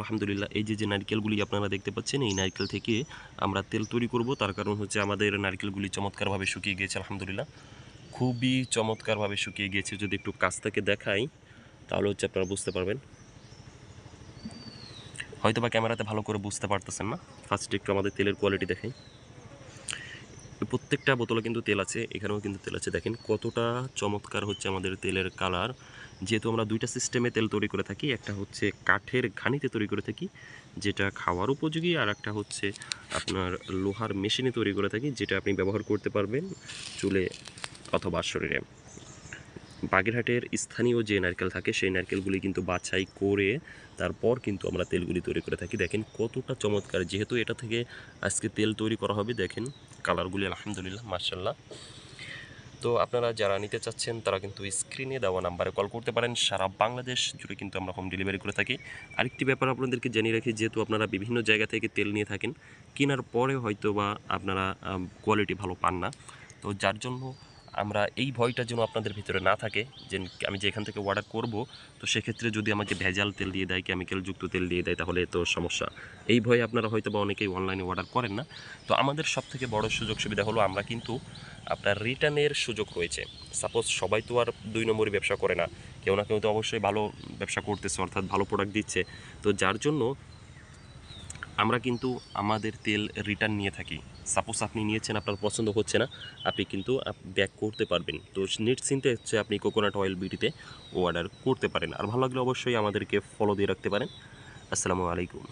আলহামদুলিল্লাহ, এই যে যে নারকেলগুলি আপনারা দেখতে পাচ্ছেন, এই নারকেল থেকে আমরা তেল তৈরি করব। তার কারণ হচ্ছে আমাদের নারকেলগুলি চমৎকারভাবে শুকিয়ে গিয়েছে, আলহামদুলিল্লাহ। খুবই চমৎকারভাবে শুকিয়ে গিয়েছে, যদি একটু কাছ থেকে দেখাই, তাহলে হচ্ছে আপনারা বুঝতে পারবেন। হয়তো বা ক্যামেরাতে ভালো করে বুঝতে পারতেছেন না। ফার্স্ট একটু আমাদের তেলের কোয়ালিটি দেখাই। প্রত্যেকটা বোতলে কিন্তু তেল আছে, এখানেও কিন্তু তেল আছে। দেখেন কতটা চমৎকার হচ্ছে আমাদের তেলের কালার। যেহেতু আমরা দুইটা সিস্টেমে তেল তৈরি করে থাকি, একটা হচ্ছে কাঠের ঘানিতে তৈরি করে থাকি, যেটা খাওয়ার উপযোগী, আর একটা হচ্ছে আপনার লোহার মেশিনে তৈরি করে থাকি, যেটা আপনি ব্যবহার করতে পারবেন চুলে অথবা শরীরে। বাগেরহাটের স্থানীয় যে নারকেল থাকে, সেই নারকেলগুলি কিন্তু বাছাই করে তারপর কিন্তু আমরা তেলগুলি তৈরি করে থাকি। দেখেন কতটা চমৎকার, যেহেতু এটা থেকে আজকে তেল তৈরি করা হবে, দেখেন। কালারগুলি, আলহামদুলিল্লাহ মার্শাল্লাহ তো আপনারা যারা নিতে চাচ্ছেন, তারা কিন্তু স্ক্রিনে দেওয়া নাম্বারে কল করতে পারেন। সারা বাংলাদেশ জুড়ে কিন্তু আমরা হোম ডেলিভারি করে থাকি। আরেকটি ব্যাপার আপনাদেরকে জানিয়ে রাখি, যেহেতু আপনারা বিভিন্ন জায়গা থেকে তেল নিয়ে থাকেন, কেনার পরে হয়তো বা আপনারা কোয়ালিটি ভালো পান না। তো যার জন্য আমরা এই ভয়টা যেন আপনাদের ভিতরে না থাকে, যে আমি যে এখান থেকে অর্ডার করব, তো সেক্ষেত্রে যদি আমাকে ভেজাল তেল দিয়ে দেয় কেমিক্যালযুক্ত তেল দিয়ে দেয়, তাহলে তো সমস্যা। এই ভয়ে আপনারা হয়তো বা অনেকেই অনলাইনে অর্ডার করেন না। তো আমাদের সব থেকে বড় সুযোগ সুবিধা হলো, আমরা কিন্তু আপনার রিটার্নের সুযোগ রয়েছে। সাপোজ সবাই তো আর দুই নম্বরই ব্যবসা করে না। কেউ না কেউ তো অবশ্যই ভালো ব্যবসা করতেছে, অর্থাৎ ভালো প্রোডাক্ট দিচ্ছে। তো যার জন্য আমরা কিন্তু আমাদের তেল রিটার্ন নিয়ে থাকি। সাপোজ আপনি নিয়েছেন, আপনার পছন্দ হচ্ছে না, আপনি কিন্তু ব্যাক করতে পারবেন। তো নিশ্চিন্তে হচ্ছে আপনি কোকোনাট অয়েল বিটিতে অর্ডার করতে পারেন। আর ভালো লাগলে অবশ্যই আমাদেরকে ফলো দিয়ে রাখতে পারেন। আসসালামু আলাইকুম।